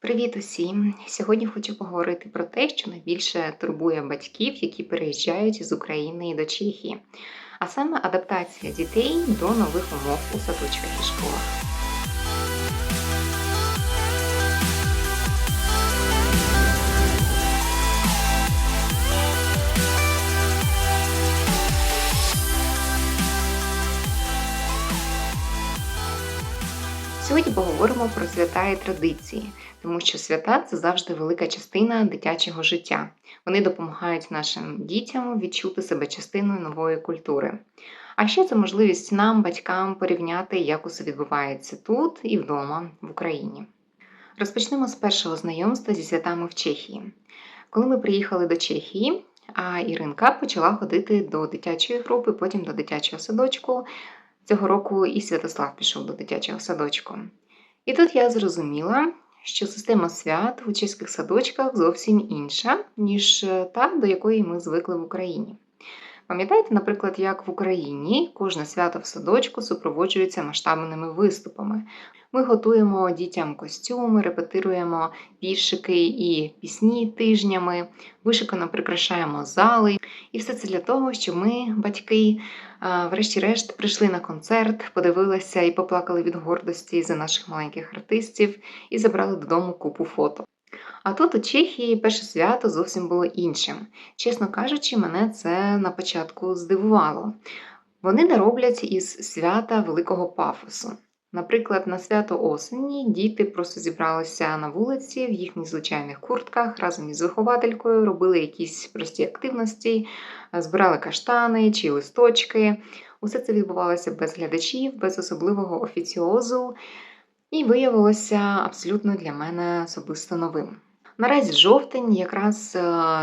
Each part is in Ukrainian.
Привіт усім! Сьогодні хочу поговорити про те, що найбільше турбує батьків, які переїжджають з України до Чехії, а саме адаптація дітей до нових умов у садочках і школах. Сьогодні поговоримо про свята і традиції, тому що свята це завжди велика частина дитячого життя. Вони допомагають нашим дітям відчути себе частиною нової культури. А ще це можливість нам, батькам, порівняти, як усе відбувається тут і вдома в Україні. Розпочнемо з першого знайомства зі святами в Чехії. Коли ми приїхали до Чехії, а Іринка почала ходити до дитячої групи, потім до дитячого садочку. Цього року і Святослав пішов до дитячого садочку. І тут я зрозуміла, що система свят у чеських садочках зовсім інша, ніж та, до якої ми звикли в Україні. Пам'ятаєте, наприклад, як в Україні кожне свято в садочку супроводжується масштабними виступами. Ми готуємо дітям костюми, репетируємо віршики і пісні тижнями, вишикано прикрашаємо зали. І все це для того, щоб ми, батьки, врешті-решт, прийшли на концерт, подивилися і поплакали від гордості за наших маленьких артистів і забрали додому купу фото. А тут у Чехії перше свято зовсім було іншим. Чесно кажучи, мене це на початку здивувало. Вони не роблять із свята великого пафосу. Наприклад, на свято осені діти просто зібралися на вулиці в їхніх звичайних куртках разом із вихователькою, робили якісь прості активності, збирали каштани чи листочки. Усе це відбувалося без глядачів, без особливого офіціозу, і виявилося абсолютно для мене особисто новим. Наразі жовтень, якраз е,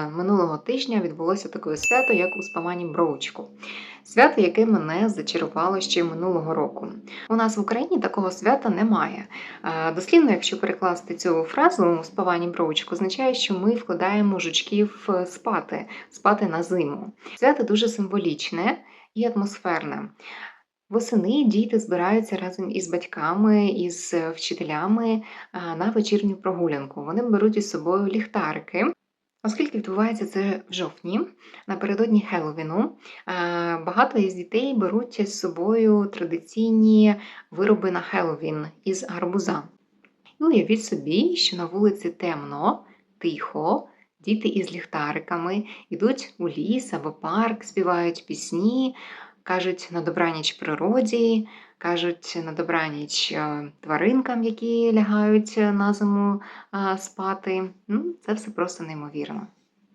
минулого тижня відбулося таке свято, як у спамані Броучку. Свято, яке мене зачарувало ще минулого року. У нас в Україні такого свята немає. Е, дослівно, якщо перекласти цю фразу спавані бровочку, означає, що ми вкладаємо жучків е, спати, спати на зиму. Свято дуже символічне і атмосферне. Восени діти збираються разом із батьками, із вчителями на вечірню прогулянку. Вони беруть із собою ліхтарики. Оскільки відбувається це в жовтні, напередодні Хеллоуіну, багато із дітей беруть з собою традиційні вироби на Хеллоуін із гарбуза. І уявіть собі, що на вулиці темно, тихо, діти із ліхтариками йдуть у ліс або парк, співають пісні, кажуть на добраніч природі, кажуть на добраніч е, тваринкам, які лягають на зиму спати. Ну, Це все просто неймовірно.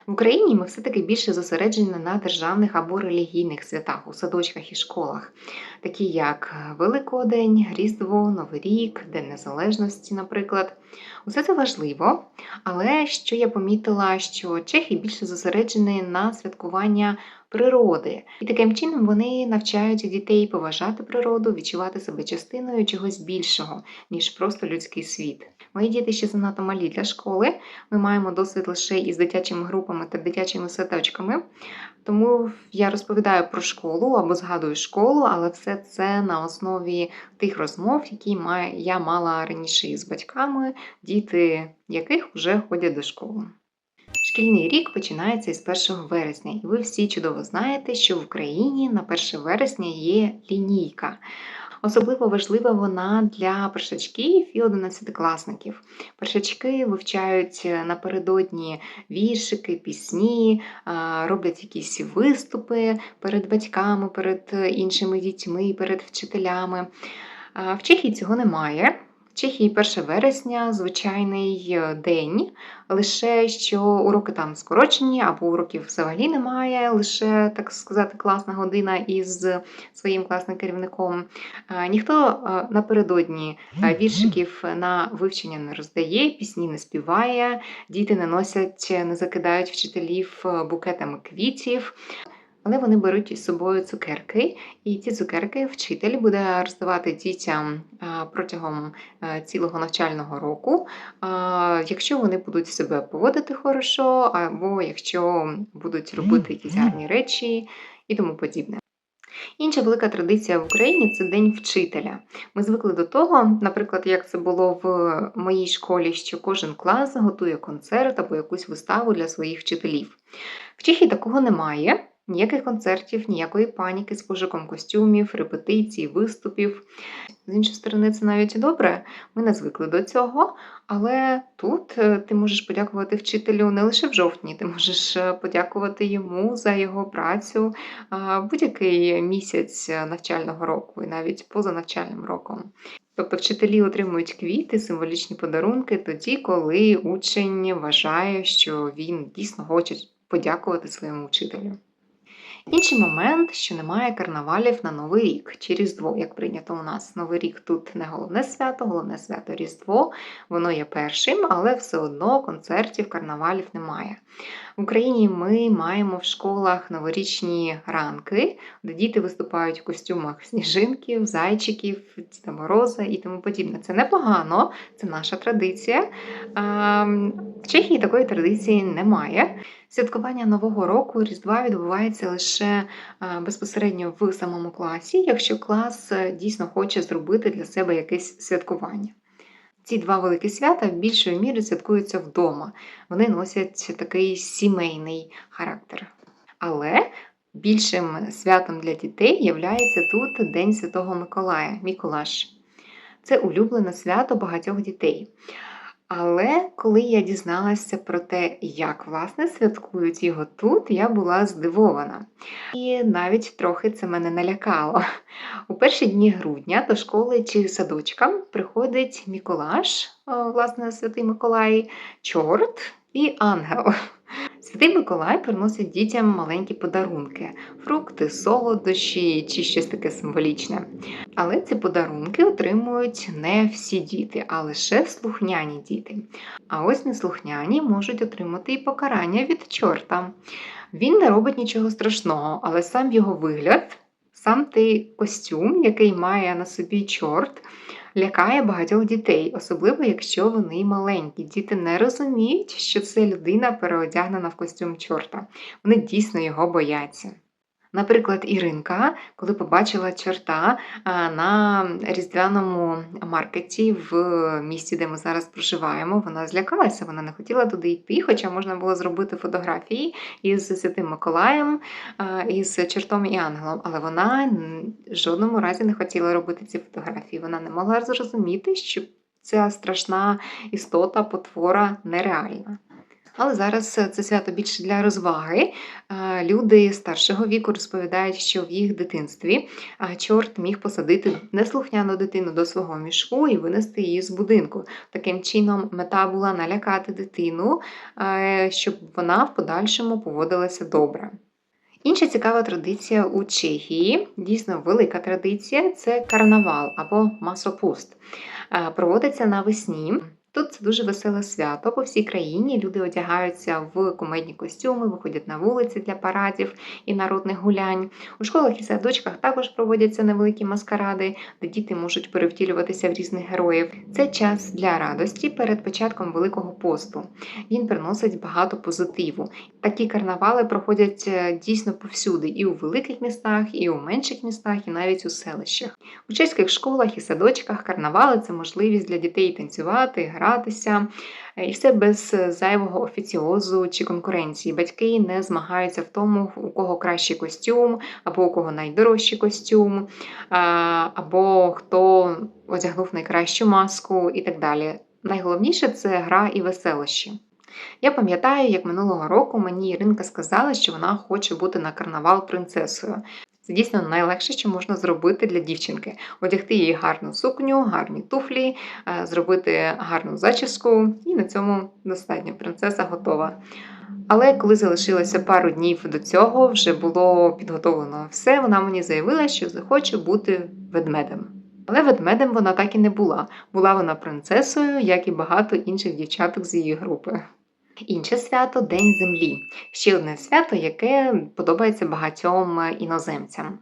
В Україні ми все-таки більше зосереджені на державних або релігійних святах у садочках і школах, такі як Великодень, Різдво, Новий рік, День Незалежності, наприклад. Усе це важливо, але що я помітила, що чехи більше зосереджені на святкування природи. І таким чином вони навчають дітей поважати природу, відчувати себе частиною чогось більшого, ніж просто людський світ. Мої діти ще занадто малі для школи. Ми маємо досвід лише із дитячими групами та дитячими садочками. Тому я розповідаю про школу або згадую школу, але все це на основі тих розмов, які я мала раніше із батьками, діти яких вже ходять до школи. Шкільний рік починається із 1 вересня, і ви всі чудово знаєте, що в Україні на 1 вересня є лінійка. Особливо важлива вона для першачків і одинадцятикласників. Першачки вивчають напередодні віршики, пісні, роблять якісь виступи перед батьками, перед іншими дітьми, перед вчителями. В Чехії цього немає. Чехії 1 вересня звичайний е, день, лише що уроки там скорочені, або уроків взагалі немає, лише, так сказати, класна година із своїм класним керівником. Ніхто е, напередодні е, віршиків на вивчення не роздає, пісні не співає, діти не носять, не закидають вчителів букетами квітів але вони беруть із собою цукерки, і ці цукерки вчитель буде роздавати дітям протягом цілого навчального року, якщо вони будуть себе поводити хорошо, або якщо будуть робити якісь гарні речі і тому подібне. Інша велика традиція в Україні це День вчителя. Ми звикли до того, наприклад, як це було в моїй школі, що кожен клас готує концерт або якусь виставу для своїх вчителів. В Чехії такого немає. Ніяких концертів, ніякої паніки з пошуком костюмів, репетицій, виступів. З іншої сторони, це навіть і добре. Ми не звикли до цього, але тут е, ти можеш подякувати вчителю не лише в жовтні, ти можеш е, подякувати йому за його працю будь-який місяць навчального року і навіть поза навчальним роком. Тобто вчителі отримують квіти, символічні подарунки тоді, коли учень вважає, що він дійсно хоче подякувати своєму вчителю. Інший момент, що немає карнавалів на Новий рік чи Різдво, як прийнято у нас. Новий рік тут не головне свято, головне свято Різдво, воно є першим, але все одно концертів, карнавалів немає. В Україні ми маємо в школах новорічні ранки, де діти виступають в костюмах сніжинків, зайчиків, Діда Мороза і тому подібне. Це непогано, це наша традиція. В Чехії такої традиції немає. Святкування Нового року Різдва відбувається лише безпосередньо в самому класі, якщо клас е, дійсно хоче зробити для себе якесь святкування. Ці два великі свята в більшої міри святкуються вдома. Вони носять такий сімейний характер. Але більшим святом для дітей являється тут День Святого Миколая, Міколаш. Це улюблене свято багатьох дітей. Але коли я дізналася про те, як власне святкують його тут, я була здивована. І навіть трохи це мене налякало. У перші дні грудня до школи чи садочка приходить Міколаш, власне, Святий Миколай, чорт і ангел. Святий Миколай приносить дітям маленькі подарунки фрукти, солодощі чи щось таке символічне. Але ці подарунки отримують не всі діти, а лише слухняні діти. А ось неслухняні можуть отримати і покарання від чорта. Він не робить нічого страшного, але сам його вигляд, сам той костюм, який має на собі чорт лякає багатьох дітей, особливо якщо вони маленькі. Діти не розуміють, що це людина переодягнена в костюм чорта. Вони дійсно його бояться. Наприклад, Іринка, коли побачила чорта на різдвяному маркеті в місті, де ми зараз проживаємо, вона злякалася, вона не хотіла туди йти, хоча можна було зробити фотографії із Святим Миколаєм, із чортом і ангелом, але вона в жодному разі не хотіла робити ці фотографії. Вона не могла зрозуміти, що ця страшна істота, потвора нереальна. Але зараз е, це свято більше для розваги. Люди старшого віку розповідають, що в їх дитинстві чорт міг посадити неслухняну дитину до свого мішку і винести її з будинку. Таким чином, мета була налякати дитину, щоб вона в подальшому поводилася добре. Інша цікава традиція у Чехії, дійсно велика традиція це карнавал або масопуст. Проводиться навесні. Тут це дуже веселе свято по всій країні. Люди одягаються в кумедні костюми, виходять на вулиці для парадів і народних гулянь. У школах і садочках також проводяться невеликі маскаради, де діти можуть перевтілюватися в різних героїв. Це час для радості перед початком Великого посту. Він приносить багато позитиву. Такі карнавали проходять е, дійсно повсюди, і у великих містах, і у менших містах, і навіть у селищах. У чеських школах і садочках карнавали це можливість для дітей танцювати гратися, е, і все без зайвого офіціозу чи конкуренції. Батьки не змагаються в тому, у кого кращий костюм, або у кого найдорожчий костюм, або хто одягнув найкращу маску і так далі. Найголовніше це гра і веселощі. Я пам'ятаю, як минулого року мені Іринка сказала, що вона хоче бути на карнавал принцесою. Це дійсно найлегше, що можна зробити для дівчинки: одягти їй гарну сукню, гарні туфлі, е, зробити гарну зачіску, і на цьому достатньо принцеса готова. Але коли залишилося пару днів до цього, вже було підготовлено все, вона мені заявила, що захоче бути ведмедем. Але ведмедем вона так і не була. Була вона принцесою, як і багато інших дівчаток з її групи. Інше свято День Землі. Ще одне свято, яке подобається багатьом іноземцям.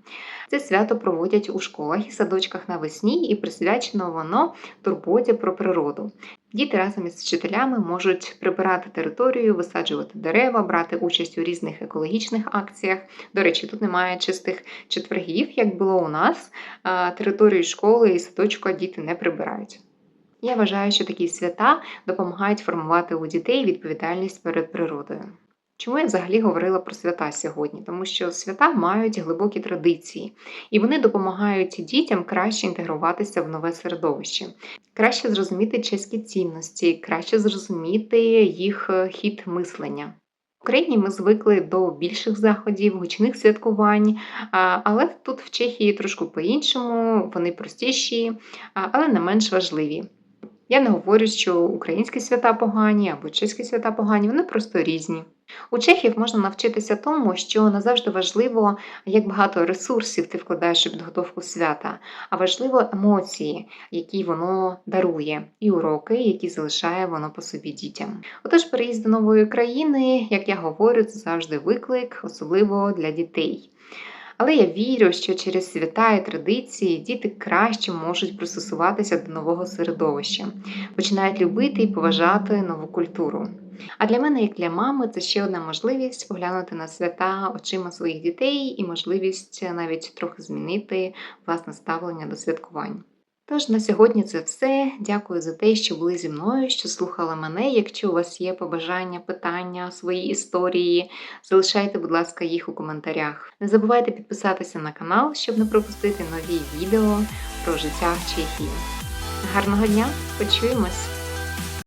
Це свято проводять у школах і садочках навесні, і присвячено воно турботі про природу. Діти разом із вчителями можуть прибирати територію, висаджувати дерева, брати участь у різних екологічних акціях. До речі, тут немає чистих четвергів, як було у нас. Територію школи і садочка діти не прибирають. Я вважаю, що такі свята допомагають формувати у дітей відповідальність перед природою. Чому я взагалі говорила про свята сьогодні? Тому що свята мають глибокі традиції, і вони допомагають дітям краще інтегруватися в нове середовище, краще зрозуміти чеські цінності, краще зрозуміти їх е, хід мислення. В Україні ми звикли до більших заходів, гучних святкувань, але тут в Чехії трошки по-іншому, вони простіші, але не менш важливі. Я не говорю, що українські свята погані або чеські свята погані, вони просто різні. У чехів можна навчитися тому, що не завжди важливо, як багато ресурсів ти вкладаєш у підготовку свята, а важливо емоції, які воно дарує, і уроки, які залишає воно по собі дітям. Отож, переїзд до нової країни, як я говорю, це завжди виклик, особливо для дітей. Але я вірю, що через свята і традиції діти краще можуть пристосуватися до нового середовища, починають любити і поважати нову культуру. А для мене, як для мами, це ще одна можливість поглянути на свята очима своїх дітей і можливість навіть трохи змінити власне ставлення до святкувань. Тож на сьогодні це все. Дякую за те, що були зі мною, що слухали мене. Якщо у вас є побажання, питання, свої історії, залишайте, будь ласка, їх у коментарях. Не забувайте підписатися на канал, щоб не пропустити нові відео про життя в Чехії. Гарного дня! Почуємось!